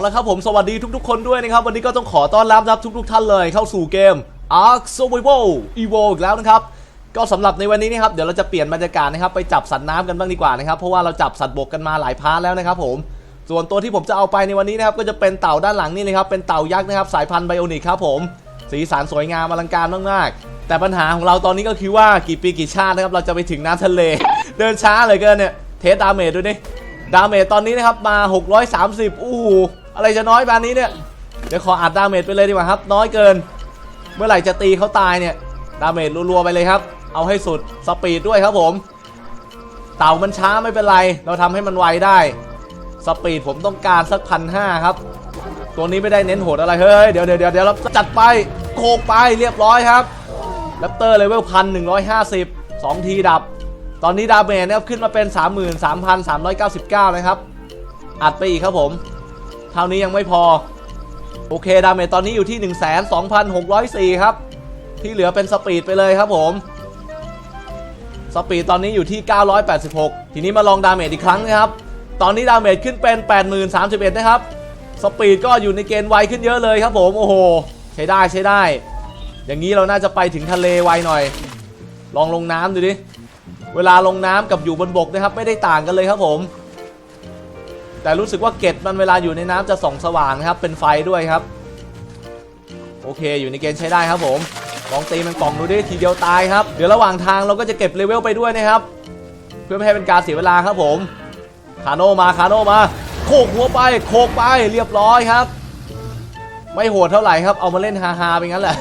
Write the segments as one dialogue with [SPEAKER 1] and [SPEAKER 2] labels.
[SPEAKER 1] เอาละครับผมสวัสดีทุกๆ คนด้วยนะครับ วันนี้ก็ต้องขอต้อนรับนะครับทุกๆ ท่านเลยเข้าสู่เกม Ark Survival Evo อีกแล้วนะครับ ก็สำหรับในวันนี้นะครับเดี๋ยวเราจะเปลี่ยนบรรยากาศนะครับไปจับสัตว์น้ำกันบ้างดีกว่านะครับ เพราะว่าเราจับสัตว์บกกันมาหลายพาร์ทแล้วนะครับผมส่วนตัวที่ผมจะเอาไปในวันนี้นะครับก็จะเป็นเต่าด้านหลังนี่เลยครับเป็นเต่ายักษ์นะครับสายพันธุ์ไบโอนิกครับผมสีสันสวยงามอลังการมากๆแต่ปัญหาของเราตอนนี้ก็คือว่ากี่ปีกี่ชาตินะครับเราจะไปถึงน้ำทะเล เดินช้าเหลยเกินเนี่ยเทสดาเมจดูดิดาเมจตอนนี้นะครับมา 630 อู้หู อะไรจะน้อยปานนี้เนี่ย เดี๋ยวขออัดดาเมจไปเลยดีกว่าครับ น้อยเกิน เมื่อไหร่จะตีเขาตายเนี่ย ดาเมจรัวๆไปเลยครับ เอาให้สุด สปีดด้วยครับผม เต่ามันช้าไม่เป็นไร เราทำให้มันไวได้ สปีดผมต้องการสักพันห้าครับ ตัวนี้ไม่ได้เน้นโหดอะไร เฮ้ยเดี๋ยวเดี๋ยวเดี๋ยวเดี๋ยวเราจัดไป โคกไปเรียบร้อยครับแรปเตอร์เลเวลพันหนึ่งร้อยห้าสิบสองทีดับ ตอนนี้ดาเมจนะครับขึ้นมาเป็น 33,399 นะครับ อัดไปอีกครับผม เท่านี้ยังไม่พอ โอเค ดาเมจตอนนี้อยู่ที่ 12,604 ครับ ที่เหลือเป็นสปีดไปเลยครับผม สปีดตอนนี้อยู่ที่ 986 ทีนี้มาลองดาเมจอีกครั้งนะครับ ตอนนี้ดาเมจขึ้นเป็น 8031 นะครับ สปีดก็อยู่ในเกณฑ์ไวขึ้นเยอะเลยครับผม โอ้โห ใช้ได้ใช้ได้ อย่างนี้เราน่าจะไปถึงทะเลไวหน่อย ลองลงน้ำดูดิ เวลาลงน้ำกับอยู่บนบกนะครับ ไม่ได้ต่างกันเลยครับผม แต่รู้สึกว่าเกล็ดมันเวลาอยู่ในน้ำจะส่องสว่างนะครับ เป็นไฟด้วยครับ โอเคอยู่ในเกณฑ์ใช้ได้ครับผม ลองตีมันกล่องดูดิทีเดียวตายครับ เดี๋ยวระหว่างทางเราก็จะเก็บเลเวลไปด้วยนะครับ เพื่อไม่ให้เป็นการเสียเวลาครับผมคาโนมาคาโนมา โคกหัวไปโคกไปเรียบร้อยครับ ไม่โหดเท่าไหร่ครับเอามาเล่นฮาๆไปงั้นแหละ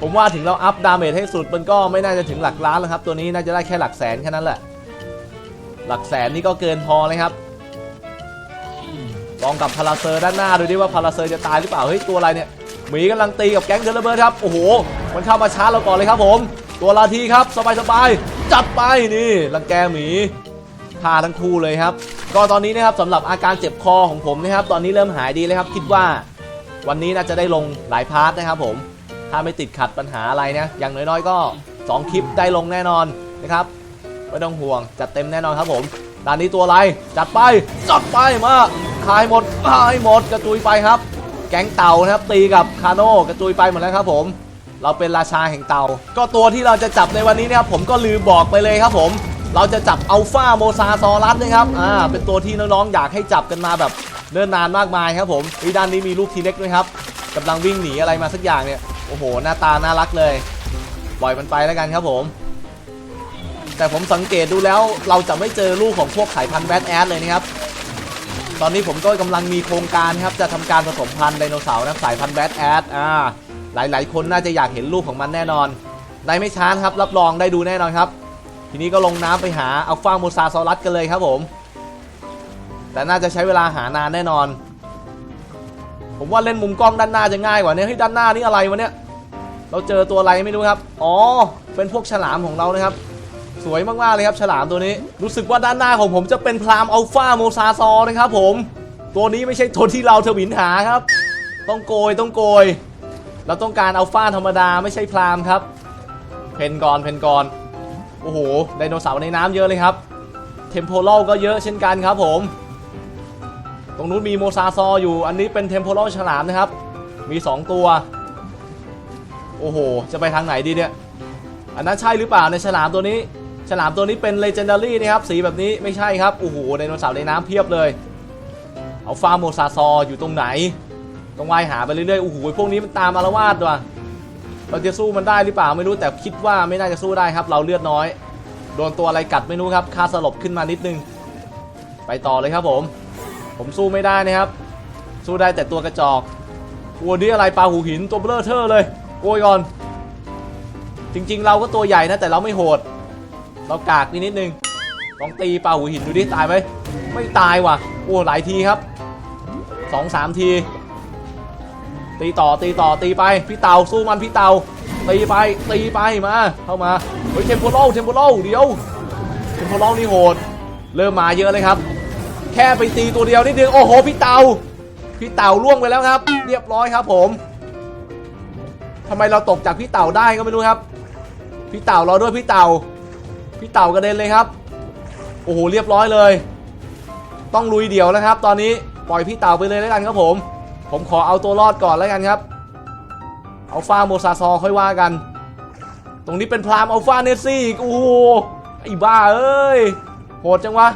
[SPEAKER 1] ผมว่าถึงเราอัพดาเมจให้สุดมันก็ไม่น่าจะถึงหลักล้านแล้วครับ ตัวนี้น่าจะได้แค่หลักแสนแค่นั้นแหละ หลักแสนนี่ก็เกินพอเลยครับ ลองกับพาราเซอร์ด้านหน้าดูดิว่าพาราเซอร์จะตายหรือเปล่าเฮ้ยตัวอะไรเนี่ยหมีกำลังตีกับแก๊งเทเลเบิร์ดครับโอ้โห มันเข้ามาชาร์จเราก่อนเลยครับผม ตัวลาทีครับสบายๆจัดไปนี่รังแกหมีฆ่าทั้งคู่เลยครับ ก็ตอนนี้นะครับสำหรับอาการเจ็บคอของผมนะครับ ตอนนี้เริ่มหายดีเลยครับ คิดว่าวันนี้น่าจะได้ลงหลายพาร์ทนะครับผม ถ้าไม่ติดขัดปัญหาอะไรนะอย่างน้อยๆก็ 2 คลิปได้ลงแน่นอนนะครับไม่ต้องห่วงจัดเต็มแน่นอนครับผมด้านนี้ตัวอะไรจัดไปจัดไปมา ขายหมดขายหมดกระจุยไปครับ แก๊งเต่านะครับตีกับคาโน่กระจุยไปหมดแล้วครับผม เราเป็นราชาแห่งเต่า ก็ตัวที่เราจะจับในวันนี้นะครับผมก็ลืมบอกไปเลยครับผม เราจะจับอัลฟาโมซาซอรัสนะครับอ่าเป็นตัวที่น้องๆอยากให้จับกันมาแบบเนิ่นนานมากมายครับผมอีด้านนี้มีลูกทีเล็กด้วยครับกำลังวิ่งหนีอะไรมาสักอย่างเนี่ยโอ้โห หน้าตาน่ารักเลย ปล่อยมันไปแล้วกันครับผม แต่ผมสังเกตดูแล้วเราจะไม่เจอลูกของพวกไข่พันธุ์แบทแอดเลยนะครับ ตอนนี้ผมก็กำลังมีโครงการครับจะทำการผสมพันธุ์ไดโนเสาร์นะสายพันธุ์แบทแอดอ่าหลายๆ คนน่าจะอยากเห็นลูกของมันแน่นอนในไม่ช้าครับรับรองได้ดูแน่นอนครับ ทีนี้ก็ลงน้ำไปหาอัลฟาโมซาซอรัสกันเลยครับผม แต่น่าจะใช้เวลาหานานแน่นอน ผมว่าเล่นมุมกล้องด้านหน้าจะง่ายกว่านี้เฮ้ยด้านหน้านี่อะไรวะเนี่ยเราเจอตัวอะไรไม่รู้ครับ อ๋อ เป็นพวกฉลามของเรานะครับ สวยมากๆเลยครับฉลามตัวนี้ รู้สึกว่าด้านหน้าของผมจะเป็นพรามอัลฟาโมซาซอนะครับผม ตัวนี้ไม่ใช่ตัวที่เราทวินหาครับ ต้องโกยต้องโกย เราต้องการอัลฟาธรรมดาไม่ใช่พรามครับ เพนกอนเพนกอนโอ้โหไดโนเสาร์ในน้ำเยอะเลยครับ เทมโพลก็เยอะเช่นกันครับผม ตรงนู้นมีโมซาซออยู่ อันนี้เป็นเทมโพลฉลามนะครับ มี 2 ตัว โอ้โห จะไปทางไหนดีเนี่ย อันนั้นใช่หรือเปล่าในฉลามตัวนี้ ฉลามตัวนี้เป็นเลเจนดารี่นะครับ สีแบบนี้ไม่ใช่ครับ โอ้โหไดโนเสาร์ในน้ำเพียบเลย เอาฟาร์มโมซาซออยู่ตรงไหน ต้องว่ายหาไปเรื่อยๆ โอ้โห พวกนี้มันตามอารวาสว่ะเราจะสู้มันได้หรือเปล่าไม่รู้แต่คิดว่าไม่น่าจะสู้ได้ครับ เราเลือดน้อย โดนตัวอะไรกัดไม่รู้ครับค่าสลบขึ้นมานิดนึง ไปต่อเลยครับผม ผมสู้ไม่ได้นะครับ สู้ได้แต่ตัวกระจอกวัวนี้อะไรปลาหูหินตัวเบลอเทอร์เลยโกยก่อน จริง ๆ เราก็ตัวใหญ่นะแต่เราไม่โหด เรากากนิดนิดนึงลองตีปลาหูหินดูดิตายไหมไม่ตายว่ะ โอ้หลายทีครับสองสามที ตีต่อตีต่อตีไป พี่เต่าสู้มันพี่เต่าตีไปตีไปมาเข้ามาเฮ้ยเทมโพโลเทมโพโลเดี๋ยวเทมโพโลนี่โหด เริ่มมาเยอะเลยครับ แค่ไปตีตัวเดียวนิดนึงโอ้โหพี่เต่าพี่เต่าล่วงไปแล้วครับ เรียบร้อยครับผมทำไมเราตกจากพี่เต่าได้ก็ไม่รู้ครับ พี่เต่าราด้วยพี่เต่า พี่เต่ากระเด็นเลยครับ โอ้โหเรียบร้อยเลย ต้องลุยเดี่ยวแล้วครับ ตอนนี้ปล่อยพี่เต่าไปเลยแล้วกันครับผม ผมขอเอาตัวรอดก่อนแล้วกันครับอัลฟาโมซาซอค่อยว่ากัน ตรงนี้เป็นพรามอัลฟาเนสซี่อีกโอ้โหไอ้บ้าเอ้ยโหดจังวะ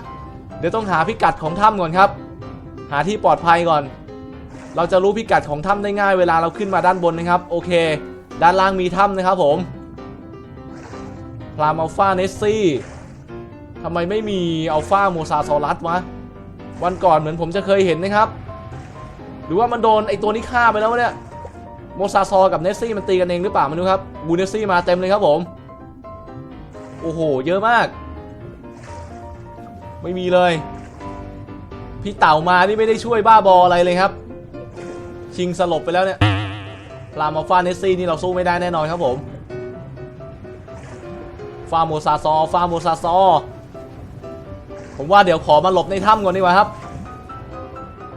[SPEAKER 1] เดี๋ยวต้องหาพิกัดของถ้ำก่อนครับ หาที่ปลอดภัยก่อน เราจะรู้พิกัดของถ้ำได้ง่ายเวลาเราขึ้นมาด้านบนนะครับ โอเค ด้านล่างมีถ้ำนะครับผม พรามอัลฟาเนสซี่ทำไมไม่มีอัลฟาโมซาซอรัสวะ วันก่อนเหมือนผมจะเคยเห็นนะครับ หรือว่ามันโดนไอตัวนี้ฆ่าไปแล้วเนี่ย โมซาซอกับเนสซี่มันตีกันเองหรือเปล่าไม่รู้ครับ บูเนสซี่มาเต็มเลยครับผม โอ้โห เยอะมาก ไม่มีเลย พี่เต่ามานี่ไม่ได้ช่วยบ้าบออะไรเลยครับ ชิงสลบไปแล้วเนี่ย พลามาฟาเนสซี่นี่เราสู้ไม่ได้แน่นอนครับผม ฟาโมซาซอฟาโมซาซอ ผมว่าเดี๋ยวขอมาหลบในถ้ำก่อนดีกว่าครับ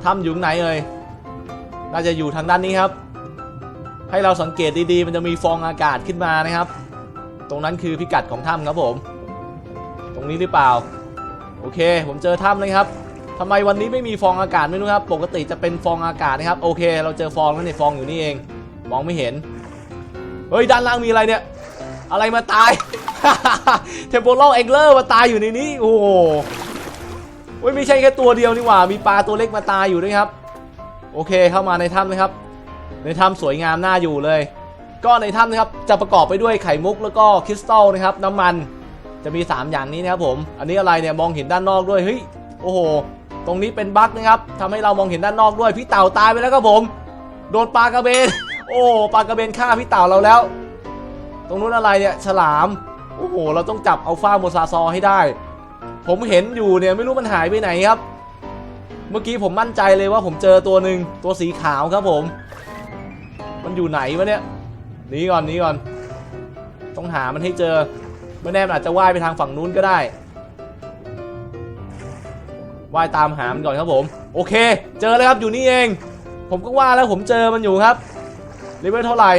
[SPEAKER 1] ถ้ำอยู่ไหนเอ่ยน่าจะอยู่ทางด้านนี้ครับ ให้เราสังเกตดีๆ มันจะมีฟองอากาศขึ้นมานะครับ ตรงนั้นคือพิกัดของถ้ำครับผม ตรงนี้หรือเปล่า โอเค ผมเจอถ้ำเลยครับทำไมวันนี้ไม่มีฟองอากาศไม่รู้ครับ ปกติจะเป็นฟองอากาศนะครับ โอเค เราเจอฟองแล้วเนี่ยฟองอยู่นี่เอง มองไม่เห็น เฮ้ย ด้านล่างมีอะไรเนี่ย อะไรมาตาย เทมโ o ลเอ็กเลอร์มาตายอยู่ในนี้ โอ้โหไม่ใช่แค่ตัวเดียวนี่หว่า มีปลาตัวเล็กมาตายอยู่ด้วยครับ โอเคเข้ามาในถ้ำนะครับ ในถ้ำสวยงามน่าอยู่เลย ก็ในถ้ำนะครับจะประกอบไปด้วยไข่มุกแล้วก็คริสตัลนะครับ น้ำมันจะมี 3 อย่างนี้นะครับผม อันนี้อะไรเนี่ยมองเห็นด้านนอกด้วย เฮ้ย โอ้โห ตรงนี้เป็นบั๊กนะครับทำให้เรามองเห็นด้านนอกด้วย พี่เต่าตายไปแล้วครับผม โดนปลากระเบน โอ้ ปลากระเบนฆ่าพี่เต่าเราแล้ว ตรงนู้นอะไรเนี่ย ฉลาม โอ้โห เราต้องจับอัลฟาโมซาซอให้ได้ ผมเห็นอยู่เนี่ยไม่รู้มันหายไปไหนครับ เมื่อกี้ผมมั่นใจเลยว่าผมเจอตัวหนึ่งตัวสีขาวครับผม มันอยู่ไหนวะเนี่ยหนีก่อนหนีก่อน ต้องหามันให้เจอไม่แน่มันอาจจะว่ายไปทางฝั่งนู้นก็ได้ว่ายตามหามันก่อนครับผม โอเค เจอแล้วครับอยู่นี่เอง ผมก็ว่าแล้วผมเจอมันอยู่ครับเลเวลเท่าไหร่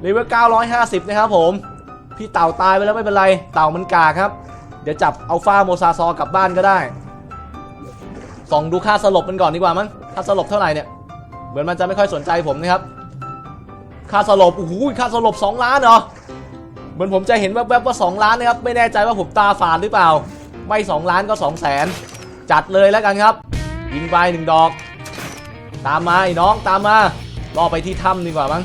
[SPEAKER 1] เลเวล950 นะครับผม พี่เต่าตายไปแล้วไม่เป็นไร เต่ามันกาครับ เดี๋ยวจับอัลฟาโมซาซอกลับบ้านก็ได้ ส่องดูค่าสลบมันก่อนดีกว่ามั้ง ค่าสลบเท่าไหร่เนี่ย เหมือนมันจะไม่ค่อยสนใจผมนะครับ ค่าสลบ โอ้โห ค่าสลบ 2 ล้านเหรอ เหมือนผมจะเห็นแวบๆว่า 2 ล้านนะครับ ไม่แน่ใจว่าผมตาฝาดหรือเปล่า ไม่ 2 ล้านก็ 2 0 0แสนจัดเลยแล้วกันครับ ยิงไปหนึ่งดอก ตามมาไอ้น้องตามมาล่อไปที่ถ้ำดีกว่ามั้ง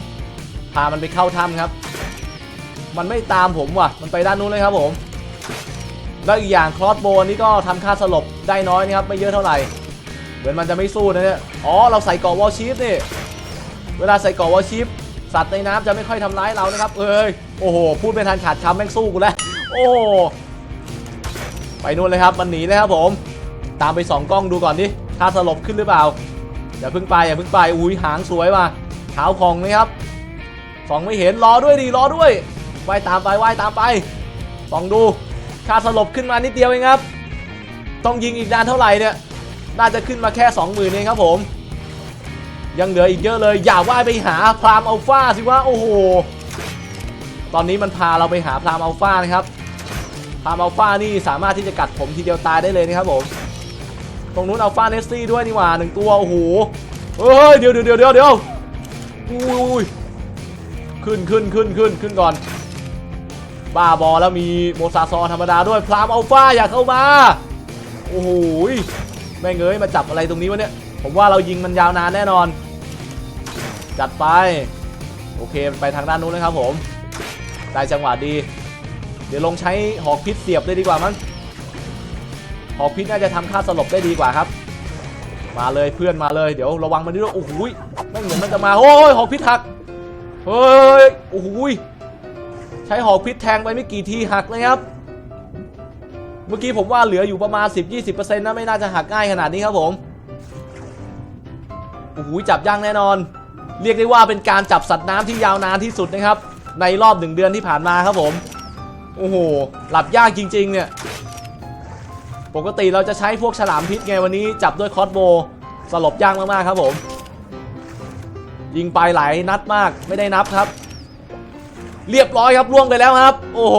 [SPEAKER 1] พามันไปเข้าถ้ำครับ มันไม่ตามผมว่ะ มันไปด้านนู้นเลยครับผม แล้วอีกอย่างคลอสโบนี่ก็ทำค่าสลบได้น้อยนะครับไม่เยอะเท่าไหร่ เหมือนมันจะไม่สู้นะเนี่ย อ๋อเราใส่เกาะวอลชีฟนี่ เวลาใส่เกาะวอลชีฟสัตว์ในน้ำจะไม่ค่อยทำร้ายเรานะครับ เอ้ย โอ้โห พูดไม่ทันขาดคำแม่งสู้กูแล้ว โอ้ไปนู่นเลยครับ มันหนีเลยครับผม ตามไปสองกล้องดูก่อนดิค่าสลบขึ้นหรือเปล่า อย่าเพิ่งไปอย่าเพิ่งไป อุ้ยหางสวยว่ะขาวพองนะครับสองไม่เห็นรอด้วยดีรอด้วย ว่ายตามไปว่ายตามไปสองดูค่าสลบขึ้นมานิดเดียวเองครับ ต้องยิงอีกนานเท่าไหร่เนี่ย น่าจะขึ้นมาแค่ 20,000เองครับผม ยังเหลืออีกเยอะเลย อย่าว่ายไปหาพรามอัลฟาสิว่าโอ้โห ตอนนี้มันพาเราไปหาพรามอัลฟานะครับ พรามอัลฟานี่สามารถที่จะกัดผมทีเดียวตายได้เลยนะครับผม ตรงนู้นอัลฟาเนสซี่ด้วยนี่หว่าหนึ่งตัวโอ้โห เฮ้ยเดี๋ยวเดี๋ยวเดี๋ยวเดี๋ยวเดี๋ยวอุ้ยขึ้นขึ้นขึ้นขึ้นขึ้นก่อน บ้าบอแล้วมีโมซาซอธรรมดาด้วยพรามอัลฟาอยากเข้ามา โอ้โหแม่งเอ้ยมาจับอะไรตรงนี้วะเนี่ย ผมว่าเรายิงมันยาวนานแน่นอน จัดไป โอเคไปทางด้านนู้นเลยครับผม ได้จังหวะดี เดี๋ยวลงใช้หอกพิษเสียบเลยดีกว่ามั้งหอกพิษน่าจะทำค่าสลบได้ดีกว่าครับ มาเลยเพื่อนมาเลยเดี๋ยวระวังมันด้วยโอ้โหแม่งเหมือนมันจะมาโอ้ยหอกพิษหักเฮ้ยโอ้โห ช้หอกพิษแทงไปไม่กี่ทีหักเลยครับ เมื่อกี้ผมว่าเหลืออยู่ประมาณ 10-20%นะไม่น่าจะหักง่ายขนาดนี้ครับผมโอ้โหจับย่างแน่นอน เรียกได้ว่าเป็นการจับสัตว์น้ำที่ยาวนานที่สุดนะครับ ในรอบหนึ่งเดือนที่ผ่านมาครับผม โอ้โห หลับยากจริง ๆ เนี่ย ปกติเราจะใช้พวกฉลามพิษไงวันนี้จับด้วยคอสโบสลบยากมากๆครับผม ยิงไปหลายนัดมากไม่ได้นับครับ เรียบร้อยครับล่วงไปแล้วครับ โอ้โห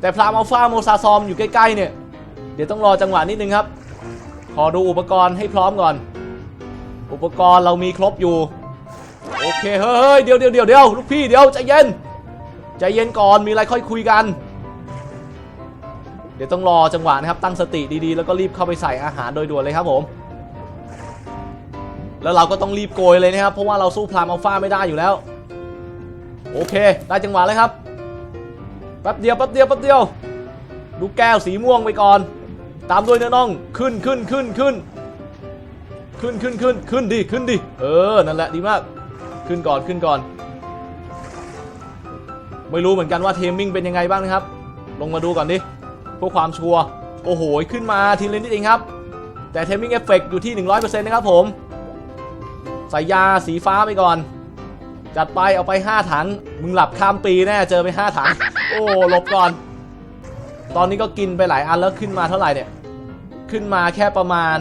[SPEAKER 1] แต่พรามอัลฟาโมซาซอมอยู่ใกล้ๆเนี่ย เดี๋ยวต้องรอจังหวะนิดนึงครับ ขอดูอุปกรณ์ให้พร้อมก่อน อุปกรณ์เรามีครบอยู่ โอเคเฮ้ยเดี๋ยวเดี๋ยวเดี๋ยวเดี๋ยวลูกพี่เดี๋ยวใจเย็นใจเย็นก่อนมีอะไรค่อยคุยกัน เดี๋ยวต้องรอจังหวะนะครับ ตั้งสติดีๆ แล้วก็รีบเข้าไปใส่อาหารโดยด่วนเลยครับผมแล้วเราก็ต้องรีบโกยเลยนะครับ เพราะว่าเราสู้พรามอัลฟาไม่ได้อยู่แล้ว โอเค ได้จังหวะเลยครับ แป๊บเดียว แป๊บเดียว แป๊บเดียวดูแก้วสีม่วงไปก่อน ตามด้วยเนื้อน่อง ขึ้นขึ้นขึ้นขึ้น ขึ้นขึ้นขึ้นขึ้นดิขึ้นดิ เออ นั่นแหละดีมาก ขึ้นก่อนขึ้นก่อน ไม่รู้เหมือนกันว่าเทมมิ่งเป็นยังไงบ้างนะครับ ลงมาดูก่อนดิเพื่อความชัวร์ โอ้โห ขึ้นมาทีละนิดเองครับ แต่เทมมิ่งเอฟเฟกอยู่ที่ 100%นะครับผม ใส่ยาสีฟ้าไปก่อน จัดไปเอาไป 5 ถัง มึงหลับข้ามปีแน่เจอไป 5 ถัง โอ้หลบก่อน ตอนนี้ก็กินไปหลายอันแล้วขึ้นมาเท่าไหร่เนี่ย ขึ้นมาแค่ประมาณ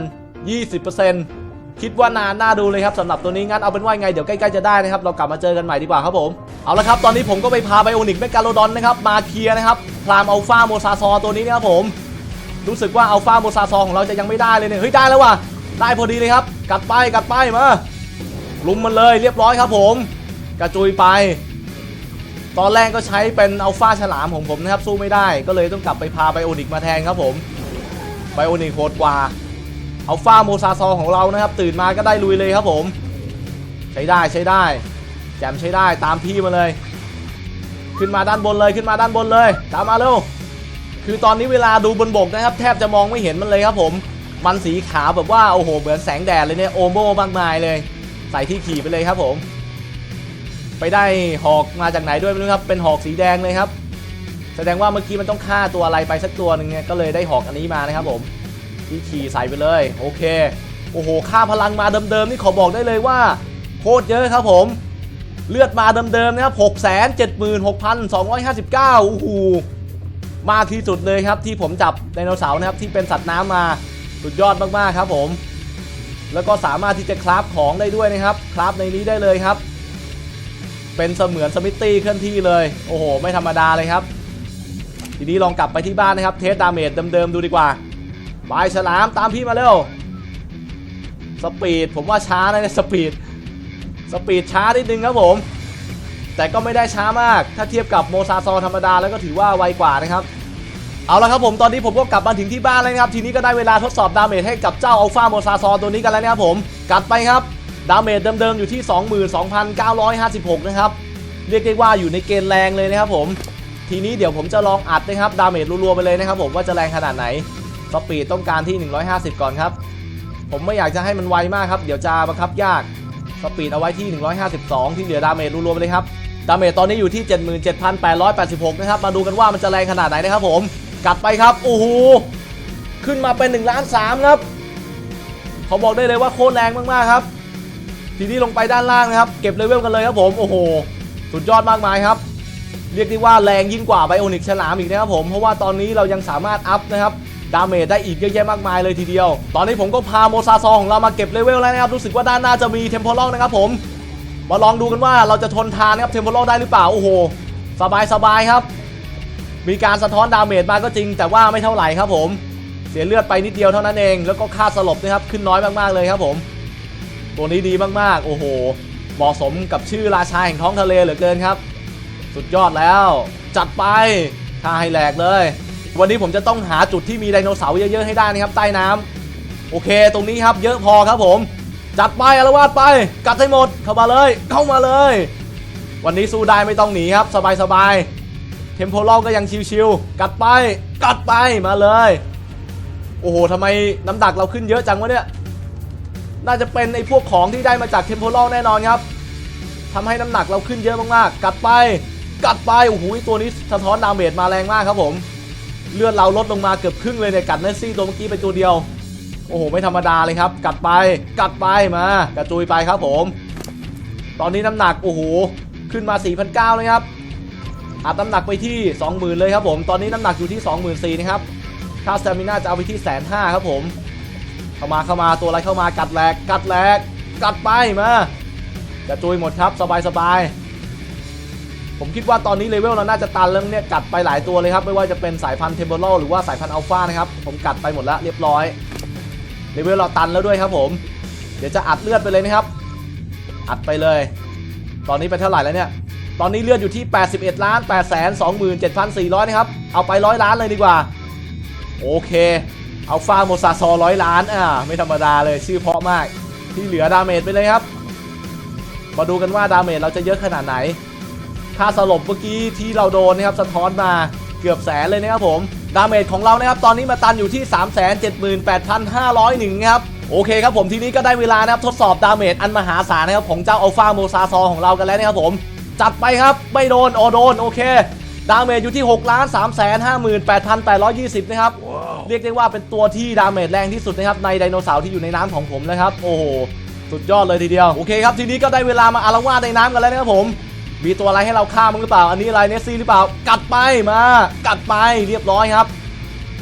[SPEAKER 1] 20%คิดว่านานน่าดูเลยครับสำหรับตัวนี้งั้นเอาเป็นว่าไงเดี๋ยวใกล้ๆจะได้นะครับ เรากลับมาเจอกันใหม่ดีกว่าครับผมเอาละครับ ตอนนี้ผมก็ไปพาไบโอนิกเมกาโลดอนนะครับมาเคลียร์นะครับพรามอัลฟาโมซาซอตัวนี้นะครับผมรู้สึกว่าอัลฟาโมซาซอของเราจะยังไม่ได้เลยเนี่ยเฮ้ยได้แล้วว่ะได้พอดีเลยครับกัดไปกัดไปมาลุมมันเลยเรียบร้อยครับผม กระจุยไป ตอนแรกก็ใช้เป็นอัลฟาฉลามของผมนะครับ สู้ไม่ได้ก็เลยต้องกลับไปพาไบโอนิกมาแทนครับผมไบโอนิกโหดกว่าอัลฟาโมซาซอของเรานะครับ ตื่นมาก็ได้ลุยเลยครับผม ใช้ได้ใช้ได้ แจมใช้ได้ตามพี่มาเลย ขึ้นมาด้านบนเลยขึ้นมาด้านบนเลย ตามมาเร็วคือตอนนี้เวลาดูบนบกนะครับ แทบจะมองไม่เห็นมันเลยครับผม มันสีขาวแบบว่าโอ้โหเหมือนแสงแดดเลยเนี่ยโอโมมากมายเลย ใส่ที่ขี่ไปเลยครับผม ไปได้หอกมาจากไหนด้วยไม่รู้ครับ เป็นหอกสีแดงเลยครับ แสดงว่าเมื่อกี้มันต้องฆ่าตัวอะไรไปสักตัวหนึ่งเนี่ยก็เลยได้หอกอันนี้มานะครับผมที่ขี่ใส่ไปเลย โอเค โอ้โหค่าพลังมาเดิมๆนี่ขอบอกได้เลยว่าโคตรเยอะครับผมเลือดมาเดิมๆนะครับ6 7 6 2 5 9โอ้โหมากที่สุดเลยครับที่ผมจับไดโนเสาร์นะครับที่เป็นสัตว์น้ำมาสุดยอดมากๆครับผม แล้วก็สามารถที่จะคราฟของได้ด้วยนะครับ คราฟในนี้ได้เลยครับ เป็นเสมือนสมิตตี้เคลื่อนที่เลย โอ้โห ไม่ธรรมดาเลยครับ ทีนี้ลองกลับไปที่บ้านนะครับ เทสดาเมจเดิมๆดูดีกว่าบายฉลามตามพี่มาเร็ว สปีดผมว่าช้านะเนี่ยสปีด สปีดช้านิดนึงครับผม แต่ก็ไม่ได้ช้ามาก ถ้าเทียบกับโมซาซอธรรมดาแล้วก็ถือว่าไวกว่านะครับ เอาละครับผม ตอนนี้ผมก็กลับมาถึงที่บ้านแล้วนะครับ ทีนี้ก็ได้เวลาทดสอบดาเมจให้กับเจ้าอัลฟาโมซาซอตัวนี้กันแล้วนะครับผม กัดไปครับ ดาเมจเดิมๆอยู่ที่ 22,956 นะครับ เรียกได้ว่าอยู่ในเกณฑ์แรงเลยนะครับผม ทีนี้เดี๋ยวผมจะลองอัดนะครับ ดาเมจรัวๆไปเลยนะครับผมว่าจะแรงขนาดไหน สปีดต้องการที่ 150 ก่อนครับ ผมไม่อยากจะให้มันไวมากครับ เดี๋ยวจะบังคับยาก สปีดเอาไว้ที่ 152 ที่เหลือดาเมจรัวๆไปเลยครับ ดาเมจตอนนี้อยู่ที่ 77,886 นะครับ มาดูกันว่ามันจะแรงขนาดไหนนะครับผม กัดไปครับ โอ้โห ขึ้นมาเป็น1ล้าน3ครับ เขาบอกได้เลยว่าโคตรแรงมากๆครับ ทีนี้ลงไปด้านล่างนะครับ เก็บเลเวลกันเลยครับผมโอ้โห สุดยอดมากมายครับ เรียกได้ว่าแรงยิ่งกว่าไบโอนิกฉลามอีกนะครับผม เพราะว่าตอนนี้เรายังสามารถอัพนะครับดาเมจได้อีกเยอะแยะมากมายเลยทีเดียว ตอนนี้ผมก็พาโมซาซองของเรามาเก็บเลเวลแล้วนะครับ รู้สึกว่าด้านหน้าจะมีเทมเพลองนะครับผมมาลองดูกันว่าเราจะทนทานนะครับเทมเพลได้หรือเปล่าโอ้โห สบายสบายครับ มีการสะท้อนดาเมจมาก็จริง แต่ว่าไม่เท่าไหร่ครับผม เสียเลือดไปนิดเดียวเท่านั้นเอง แล้วก็ค่าสลบนะครับขึ้นน้อยมากๆเลยครับผม ตัวนี้ดีมากๆ โอ้โหเหมาะสมกับชื่อราชาแห่งท้องทะเลเหลือเกินครับ สุดยอดแล้ว จัดไปท่าให้แหลกเลย วันนี้ผมจะต้องหาจุดที่มีไดโนเสาร์เยอะๆให้ได้นะครับใต้น้ำโอเค ตรงนี้ครับเยอะพอครับผม จัดไปอารวาสไป กัดให้หมดเข้ามาเลย เข้ามาเลย วันนี้สู้ได้ไม่ต้องหนีครับ สบายๆเทมโพลก็ยังชิวๆกัดไป กัดไปมาเลย โอ้โหทำไมน้ำดักเราขึ้นเยอะจังวะเนี่ย น่าจะเป็นไอ้พวกของที่ได้มาจากเทมโพลแน่นอนครับทำให้น้ำหนักเราขึ้นเยอะมากๆ กัดไป กัดไป โอ้โหตัวนี้สะท้อนดาเมจมาแรงมากครับผม เลือดเราลดลงมาเกือบครึ่งเลยเนี่ยกัดเนสซี่ตัวเมื่อกี้ไปตัวเดียว โอ้โห ไม่ธรรมดาเลยครับ กัดไป กัดไปมา กระจุยไปครับผม ตอนนี้น้ำหนัก โอ้โห ขึ้นมา 4,900เลยครับ อัดน้ำหนักไปที่ 20,000 เลยครับผม ตอนนี้น้ำหนักอยู่ที่ 24,000นะครับ ค่าสเตมิน่าจะเอาไปที่แสนห้าครับผม เข้ามาเข้ามาตัวอะไรเข้ามากัดแหลกกัดแหลกกัดไปมากระจุยหมดครับสบายสบายผมคิดว่าตอนนี้เลเวลเราน่าจะตันแล้วเนี่ยกัดไปหลายตัวเลยครับ ไม่ว่าจะเป็นสายพันธุ์เทมเบอร์หรือว่าสายพันธุ์อัลฟานะครับ ผมกัดไปหมดแล้วเรียบร้อยเลเวลเราตันแล้วด้วยครับผม เดี๋ยวจะอัดเลือดไปเลยนะครับ อัดไปเลย ตอนนี้ไปเท่าไหร่แล้วเนี่ย ตอนนี้เลือดอยู่ที่ 81 ล้าน8 2 7 4 0 0 นะครับ เอาไปร้อยล้านเลยดีกว่า โอเค อาฟาโมซาซอร้อยล้านอ่าไม่ธรรมดาเลยชื่อเพาะมาก ที่เหลือดาเมจไปเลยครับ มาดูกันว่าดาเมจเราจะเยอะขนาดไหน ค่าสลบเมื่อกี้ที่เราโดนนะครับสะท้อนมาเกือบแสนเลยนะครับผม ดาเมจของเรานะครับตอนนี้มาตันอยู่ที่ 378,501ครับโอเคครับผมทีนี้ก็ได้เวลานะครับทดสอบดาเมจอันมหาศาลนะครับของเจ้าอัลฟาโมซาซอของเรากันแล้วนะครับผม จัดไปครับไม่โดนโอโดนโอเค ดาเมจอยู่ที่6ล้าน3 5 8 8 2 0 นะครับ เรียกได้ว่าเป็นตัวที่ดาเมจแรงที่สุดนะครับ ในไดโนเสาร์ที่อยู่ในน้ำของผมนะครับ โอ้โห สุดยอดเลยทีเดียว โอเคครับ ทีนี้ก็ได้เวลามาอารวาสในน้ำกันแล้วนะครับผม มีตัวอะไรให้เราฆ่ามั้งหรือเปล่า อันนี้อะไรเนสซี่หรือเปล่า กัดไปมา กัดไปเรียบร้อยครับ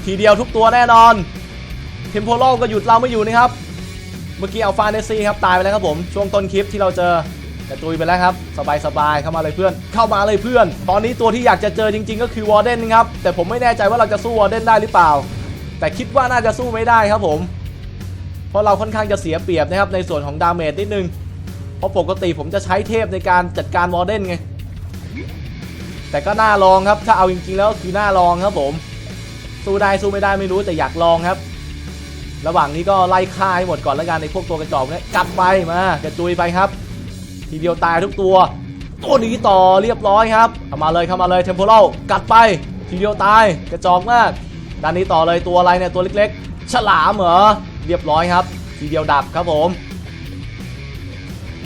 [SPEAKER 1] ทีเดียวทุกตัวแน่นอน เทมโพโลก็หยุดเราไม่อยู่นะครับ เมื่อกี้อัลฟาเนสซี่ครับตายไปแล้วครับผม ช่วงต้นคลิปที่เราเจอ กระจุยไปแล้วครับสบายสบายๆเข้ามาเลยเพื่อน เข้ามาเลยเพื่อน ตอนนี้ตัวที่อยากจะเจอจริง ๆ ก็คือวอร์เดนครับแต่ผมไม่แน่ใจว่าเราจะสู้วอร์เดนได้หรือเปล่า แต่คิดว่าน่าจะสู้ไม่ได้ครับผม เพราะเราค่อนข้างจะเสียเปรียบนะครับในส่วนของดาเมจนิดนึงเพราะปกติผมจะใช้เทพในการจัดการวอร์เดนไงแต่ก็น่าลองครับถ้าเอาจริงๆแล้วก็คือน่าลองครับผมสู้ได้สู้ไม่ได้ไม่รู้แต่อยากลองครับ ระหว่างนี้ก็ไล่ฆ่าให้หมดก่อนแล้วกันในพวกตัวกระจอกเนี่ยกัดไปมากระจุยไปครับ ทีเดียวตายทุกตัว ตัวนี้ต่อเรียบร้อยครับเข้ามาเลยเข้ามาเลยเทมโพลกัดไป ทีเดียวตายกระจอกมากด้านนี้ต่อเลยตัวอะไรเนี่ยตัวเล็กๆ ฉลามเหรอเรียบร้อยครับ ทีเดียวดับครับผม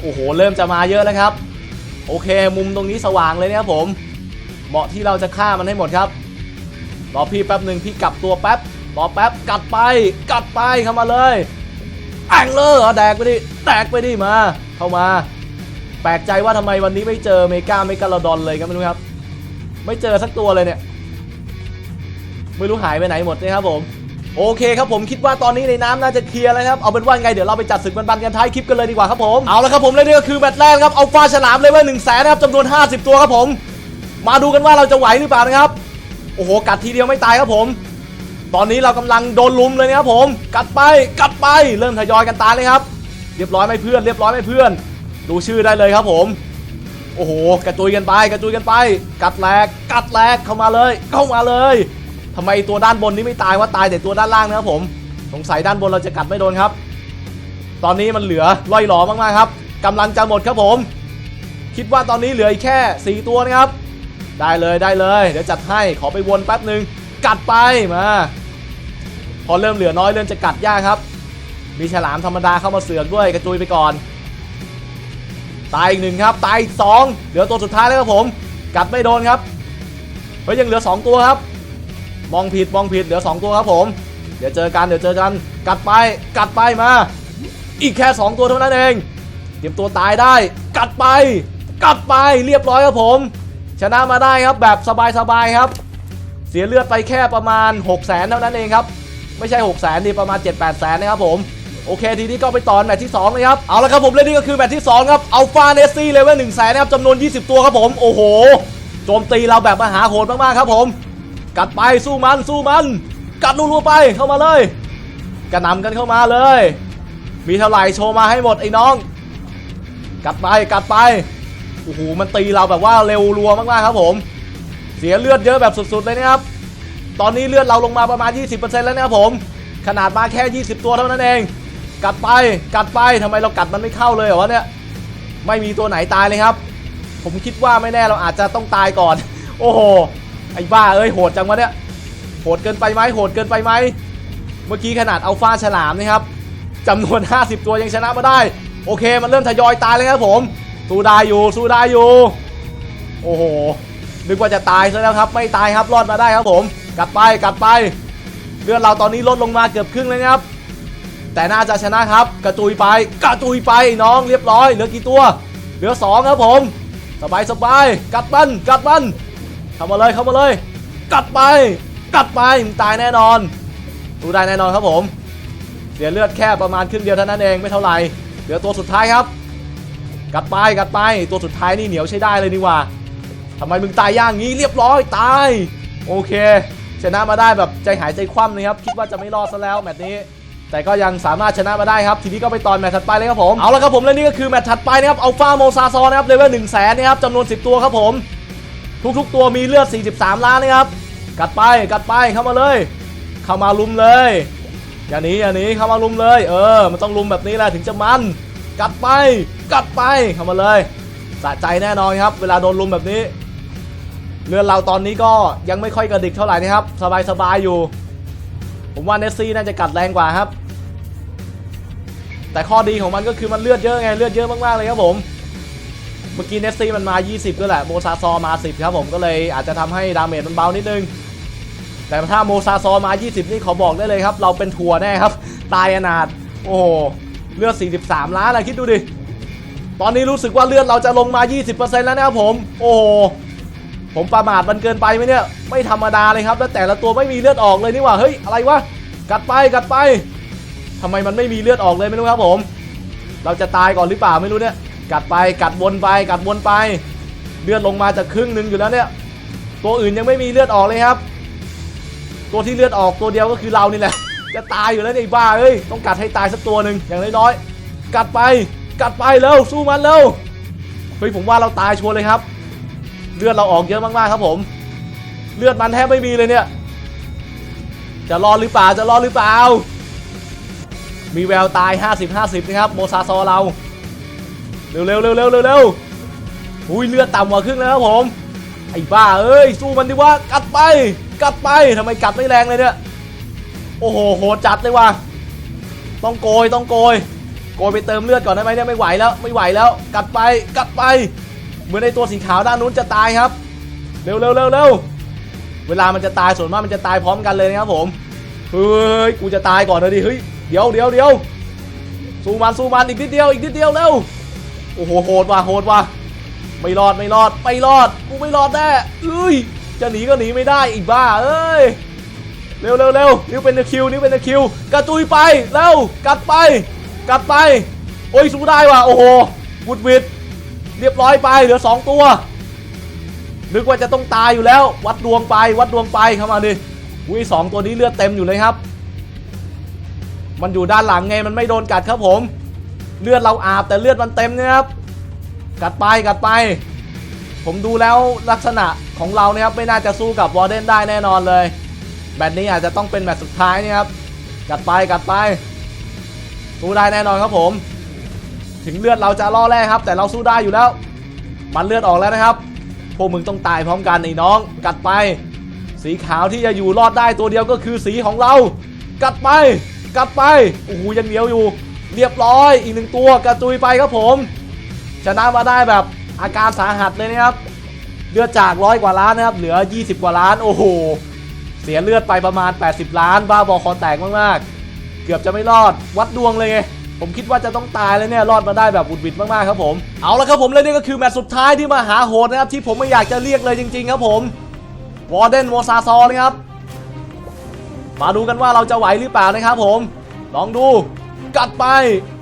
[SPEAKER 1] โอ้โหเริ่มจะมาเยอะแล้วครับ โอเคมุมตรงนี้สว่างเลยนะครับผม เหมาะที่เราจะฆ่ามันให้หมดครับรอพี่แป๊บหนึ่งพี่กลับตัวแป๊บรอแป๊บกัดไปกัดไปเข้ามาเลยแองเลอร์แดกไปดิแตกไปดิมา เข้ามา แปลกใจว่าทำไมวันนี้ไม่เจอเมกาเมกาโลดอนเลยก็ไม่รู้ครับ ไม่เจอสักตัวเลยเนี่ยไม่รู้หายไปไหนหมดนะครับผมโอเคครับผมคิดว่าตอนนี้ในน้ำน่าจะเคลียร์แล้วครับเอาเป็นว่าไงเดี๋ยวเราไปจัดศึกบันๆกันท้ายคลิปกันเลยดีกว่าครับผมเอาละครับผมและนี่ก็คือแมตช์แรกครับเอาฟ้าฉลามเลยว่าหนึ่งแสนนะครับจำนวน 50 ตัวครับผม มาดูกันว่าเราจะไหวหรือเปล่านะครับโอ้โหกัดทีเดียวไม่ตายครับผม ตอนนี้เรากำลังโดนลุมเลยนะครับผมกัดไปกัดไปเริ่มทยอยกันตายเลยครับ เรียบร้อยไหมเพื่อน เรียบร้อยไหมเพื่อน ดูชื่อได้เลยครับผม โอ้โห กระจุยกันไป กระจุยกันไป กัดแหลก กัดแหลก เข้ามาเลย เข้ามาเลยทำไมตัวด้านบนนี้ไม่ตายว่าตายแต่ตัวด้านล่างนะครับผม สงสัยด้านบนเราจะกัดไม่โดนครับ ตอนนี้มันเหลือล่อยหลอมากๆครับกำลังจะหมดครับผม คิดว่าตอนนี้เหลืออีกแค่ 4 ตัวนะครับ ได้เลยได้เลย เดี๋ยวจัดให้ ขอไปวนแป๊บหนึ่งกัดไป มา พอเริ่มเหลือน้อยเริ่มจะกัดยากครับ มีฉลามธรรมดาเข้ามาเสือกด้วยกระจุยไปก่อน ตายอีกหนึ่งครับ ตายอีกสองเหลือตัวสุดท้ายแล้วครับผม กัดไม่โดนครับ เฮ้ยยังเหลือ 2 ตัวครับ มองผิดมองผิดเหลือ 2 ตัวครับผม เดี๋ยวเจอกันเดี๋ยวเจอกัน กัดไปกัดไปมา อีกแค่ 2 ตัวเท่านั้นเอง เตรียมตัวตายได้ กัดไป กัดไปเรียบร้อยครับผม ชนะมาได้ครับแบบสบายๆครับ เสียเลือดไปแค่ประมาณ 6 0 0 0 0 0เท่านั้นเองครับ ไม่ใช่ 6 0 0 0 0 0ดีประมาณ 7 8 0 0 0 0นะครับผม โอเคทีนี้ก็ไปต่อแมตช์ที่2เลยครับเอาละครับผมและนี่ก็คือแมตช์ที่2ครับอัลฟาเนสซี่เลเวล1แสนนะครับจำนวน 20 ตัวครับผมโอ้โหโจมตีเราแบบมหาโหดมากๆครับผม กัดไปสู้มันสู้มัน กัดรัวๆไปเข้ามาเลย กระนำกันเข้ามาเลย มีเท่าไหร่โชว์มาให้หมดไอ้น้อง กัดไปกัดไปโอ้โหมันตีเราแบบว่าเร็วรัวมากๆครับผม เสียเลือดเยอะแบบสุดๆเลยนะครับตอนนี้เลือดเราลงมาประมาณ 20%แล้วนะครับผม ขนาดมาแค่ 20 ตัวเท่านั้นเอง กัดไปกัดไปทำไมเรากัดมันไม่เข้าเลยเหรอวะเนี่ยไม่มีตัวไหนตายเลยครับ ผมคิดว่าไม่แน่เราอาจจะต้องตายก่อน โอ้โหไอ้บ้าเอ้ยโหดจังวะเนี่ยโหดเกินไปไหมโหดเกินไปไหมเมื่อกี้ขนาดอัลฟาฉลามนะครับจำนวน 50 ตัวยังชนะมาได้ โอเค มันเริ่มทยอยตายแล้วครับผมสู้ได้อยู่สู้ได้อยู่โอ้โหนึกว่าจะตายซะแล้วครับ ไม่ตายครับรอดมาได้ครับผมกัดไปกัดไปเลือดเราตอนนี้ลดลงมาเกือบครึ่งเลยนะครับ แต่น่าจะชนะครับ กระจุยไปกระจุยไปน้องเรียบร้อย เหลือกี่ตัว เหลือสองครับผม สบายสบายกัดมันกัดมันเข้ามาเลยเข้ามาเลยกัดไปกัดไปมึงตายแน่นอนดูได้แน่นอนครับผมเสียเลือดแค่ประมาณครึ่งเดียวเท่านั้นเองไม่เท่าไหร่เหลือตัวสุดท้ายครับ กัดไปกัดไปตัวสุดท้ายนี่เหนียวใช้ได้เลยนี่ว่าทำไมมึงตายย่างงี้เรียบร้อยตาย โอเคชนะมาได้แบบใจหายใจคว่ำนะครับ คิดว่าจะไม่รอดซะแล้วแมตช์นี้ แต่ก็ยังสามารถชนะมาได้ครับ ทีนี้ก็ไปตอนแมตช์ถัดไปเลยครับผม เอาละครับผม และนี่ก็คือแมตช์ถัดไปนะครับอัลฟาโมซาซอนะครับเลเวล1 0 0 0 0แสนนะครับจำนวน 10 ตัวครับผม ทุกๆ ตัวมีเลือด 43 ล้านนะครับ กัดไปกัดไปเข้ามาเลย เข้ามาลุมเลย อย่าหนีอย่าหนีเข้ามาลุมเลย เออ มันต้องลุมแบบนี้แหละถึงจะมัน กัดไปกัดไปเข้ามาเลยสะใจแน่นอนครับ เวลาโดนลุมแบบนี้เรือนเราตอนนี้ก็ยังไม่ค่อยกระดิกเท่าไหร่นะครับสบายๆอยู่ ผมว่าเนสซี่น่าจะกัดแรงกว่าครับ แต่ข้อดีของมันก็คือมันเลือดเยอะไงเลือดเยอะมากๆเลยครับผมเมื่อกี้เนสซี่มันมา 20ด้วยแหละโมซาซอมา 10 ครับผมก็เลยอาจจะทำให้ดาเมจมันเบานิดนึง แต่ถ้าโมซาซอมา 20 นี่ขอบอกได้เลยครับ เราเป็นทัวร์แน่ครับ ตายอนาถโอ้โหเลือด 43 ล้านอะคิดดูดิ ตอนนี้รู้สึกว่าเลือดเราจะลงมา 20%แล้วนะครับผม โอ้ ผมประมาทมันเกินไปไหมเนี่ย ไม่ธรรมดาเลยครับ แล้วแต่ละตัวไม่มีเลือดออกเลยนี่หว่า เฮ้ย อะไรวะ กัดไป กัดไปทำไมมันไม่มีเลือดออกเลยไม่รู้ครับผม เราจะตายก่อนหรือเปล่าไม่รู้เนี่ย กัดไป กัดวนไป กัดวนไป เลือดลงมาจากครึ่งหนึ่งอยู่แล้วเนี่ย ตัวอื่นยังไม่มีเลือดออกเลยครับ ตัวที่เลือดออกตัวเดียวก็คือเรานี่แหละ จะตายอยู่แล้วเนี่ยไอ้บ้าเอ้ย ต้องกัดให้ตายสักตัวหนึ่งอย่างน้อยๆ กัดไป กัดไปเร็ว สู้มันเร็ว เฮ้ยผมว่าเราตายชัวร์เลยครับ เลือดเราออกเยอะมากๆครับผม เลือดมันแทบไม่มีเลยเนี่ย จะรอดหรือเปล่าจะรอดหรือเปล่า มีแววตาย 50-50 นะครับ โมซาซอเรา เร็วเร็วเร็วเร็วเร็วเร็วอุ้ยเลือดต่ำกว่าครึ่งแล้วครับผม ไอ้บ้าเอ้ยสู้มันดิวะกัดไป กัดไปทำไมกัดไม่แรงเลยเนี่ย โอ้โหโหดจัดเลยว่ะต้องโกยต้องโกยโกยไปเติมเลือดก่อนได้ไหมเนี่ยไม่ไหวแล้วไม่ไหวแล้ว กัดไปกัดไป เหมือนในตัวสีขาวด้านนู้นจะตายครับ เร็วเร็วเร็วเร็วเวลามันจะตายส่วนมากมันจะตายพร้อมกันเลยนะครับผมเฮ้ยกูจะตายก่อนเลยดิเฮ้ยเดี๋ยวเดี๋ยวเดี๋ยวสู้มันสู้มันอีกนิดเดียวอีกนิดเดียวเร็วโอ้โหโหดว่ะโหดว่ะไม่รอดไม่รอดไม่รอดกูไม่รอดแน่เอ้ยจะหนีก็หนีไม่ได้อีกบ้าเอ้ยเร็วเร็วเร็วนิ้วเป็นตะคิวนิ้วเป็นตะคิวกระจุยไปเร็วกัดไป กัดไป โอ้ยสู้ได้ว่ะโอ้โหวุดวิด เรียบร้อยไปเหลือ 2 ตัว นึกว่าจะต้องตายอยู่แล้ว วัดดวงไปวัดดวงไปเข้ามาดิอุ้ยสองตัวนี้เลือดเต็มอยู่เลยครับ มันอยู่ด้านหลังไงมันไม่โดนกัดครับผม เลือดเราอาบแต่เลือดมันเต็มนะครับ กัดไปกัดไป ผมดูแล้วลักษณะของเราเนี่ยครับไม่น่าจะสู้กับวอร์เดนได้แน่นอนเลยแมตช์นี้อาจจะต้องเป็นแมตช์สุดท้ายนี่ครับ กัดไปกัดไปสู้ได้แน่นอนครับผม ถึงเลือดเราจะล่อแร่ครับ แต่เราสู้ได้อยู่แล้ว มันเลือดออกแล้วนะครับ พวกมึงต้องตายพร้อมกันไอ้น้อง กัดไป สีขาวที่จะอยู่รอดได้ตัวเดียวก็คือสีของเรา กัดไป กัดไปโอ้โหยังเหนียวอยู่ เรียบร้อยอีกหนึ่งตัวกระจุยไปครับผม ชนะมาได้แบบอาการสาหัสเลยนะครับเลือดจากร้อยกว่าล้านนะครับ เหลือ 20 กว่าล้าน โอ้โห เสียเลือดไปประมาณ 80 ล้าน บ้าบอคอแตกมาก ๆ เกือบจะไม่รอด วัดดวงเลยไง ผมคิดว่าจะต้องตายแล้วเนี่ยรอดมาได้แบบบุดบิดมากๆครับผม เอาละครับผมและนี่ก็คือแมตช์สุดท้ายที่มาหาโหดนะครับที่ผมไม่อยากจะเรียกเลยจริง ๆ ครับผมวอร์เดนโมซาซอนะครับมาดูกันว่าเราจะไหวหรือเปล่านะครับผม ลองดู กัดไป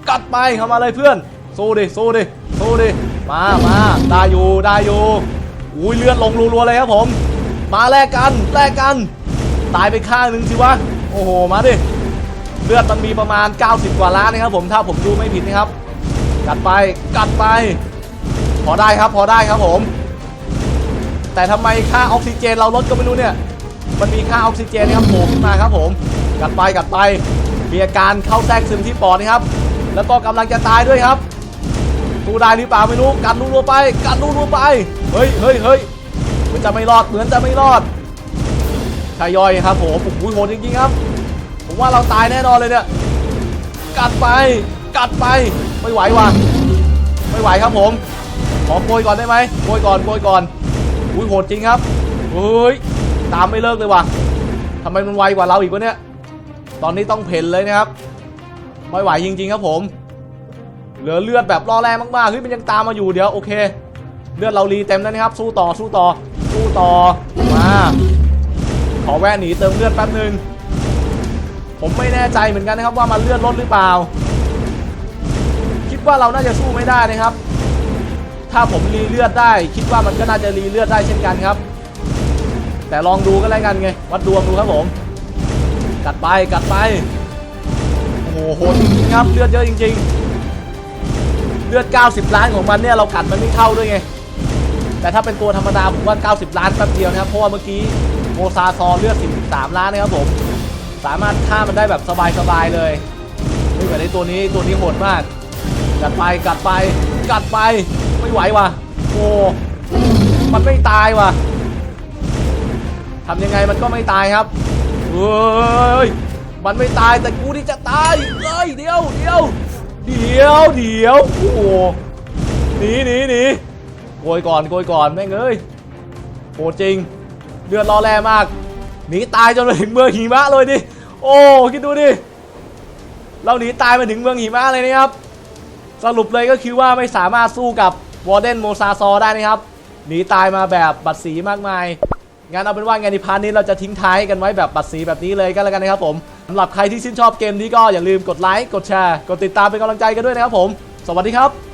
[SPEAKER 1] กัดไปเข้ามาเลยเพื่อน สู้ดิ สู้ดิ สู้ดิ มามาได้อยู่ได้อยู่ อุ้ยเลือดลงรัวๆเลยครับผม มาแลกกัน แลกกัน ตายไปข้างหนึ่งสิวะ โอ้โห มาดิ เลือดมันมีประมาณ 90 กว่าล้านนะครับ ผมถ้าผมดูไม่ผิดนะครับ กัดไปกัดไป พอได้ครับพอได้ครับผม แต่ทำไมค่าออกซิเจนเราลดก็ไม่รู้เนี่ย มันมีค่าออกซิเจนนะครับโผล่ขึ้นมาครับผม กัดไปกัดไปมีอาการเข้าแทรกซึมที่ปอดนะครับ แล้วก็กำลังจะตายด้วยครับสู้ได้หรือเปล่าไม่รู้กัดลูรัวไปกัดลูรัวไปเฮ้ยเฮ้ยเฮ้ยเหมือนจะไม่รอดเหมือนจะไม่รอดทยอยครับผมโอ้โหโหดจริงๆครับ ผมว่าเราตายแน่นอนเลยเนี่ย กัดไป กัดไป ไม่ไหวว่ะ ไม่ไหวครับผม ขอโกยก่อนได้ไหมโกยก่อนโกยก่อน อุ้ยโหดจริงครับเฮ้ย ตามไม่เลิกเลยว่ะทำไมมันไวกว่าเราอีกวะเนี่ย ตอนนี้ต้องเพ่นเลยนะครับ ไม่ไหวจริง ๆ ครับผม เหลือเลือดแบบล่อแรงมากๆ เฮ้ยมันยังตามมาอยู่เดี๋ยวโอเค เลือดเรารีเต็มแล้วนะครับ สู้ต่อสู้ต่อ สู้ต่อ มา ขอแวะหนีเติมเลือดแป๊บนึง ผมไม่แน่ใจเหมือนกันนะครับว่ามันเลือดลดหรือเปล่า คิดว่าเราน่าจะสู้ไม่ได้นะครับ ถ้าผมรีเลือดได้ คิดว่ามันก็น่าจะรีเลือดได้เช่นกันครับ แต่ลองดูก็แล้วกันไง วัดดวงดูครับผมกัดไปกัดไปโหโหดจริงๆครับเลือดเยอะจริง ๆ เลือด 90 ล้านของมันเนี่ยเรากัดมันไม่เข้าด้วยไงแต่ถ้าเป็นตัวธรรมดาผมว่า 90 ล้านแป๊บเดียวนะครับเพราะว่าเมื่อกี้โมซาซอเลือด 43 ล้านนะครับผม สามารถฆ่ามันได้แบบสบายๆเลยไม่เหมือนในตัวนี้ตัวนี้โหดมาก กัดไปกัดไปกัดไปไม่ไหวว่ะโอ้มันไม่ตายว่ะทำยังไงมันก็ไม่ตายครับเฮ้ยมันไม่ตายแต่กูที่จะตายเอ้ยเดี๋ยวเดี๋ยวเดี๋ยวเดี๋ยวโอ้โหหนีหนีหนีโกยก่อนโกยก่อนแม่งเอ้ยโหจริงเลือดรอแร่มากหนีตายจนมาถึงเมืองหิมะเลยดิ โอ้คิดดูดิเราหนีตายมาถึงเมืองหิมะเลยนะครับ สรุปเลยก็คือว่าไม่สามารถสู้กับวอร์เดนโมซาซอได้นะครับ หนีตายมาแบบบัตรสีมากมาย งั้นเอาเป็นว่างานในพาร์ทนี้เราจะทิ้งท้ายกันไว้แบบบัตรสีแบบนี้เลยก็แล้วกันนะครับผมสำหรับใครที่ชื่นชอบเกมนี้ก็อย่าลืมกดไลค์ กดแชร์ กดติดตามเป็นกำลังใจกันด้วยนะครับผม สวัสดีครับ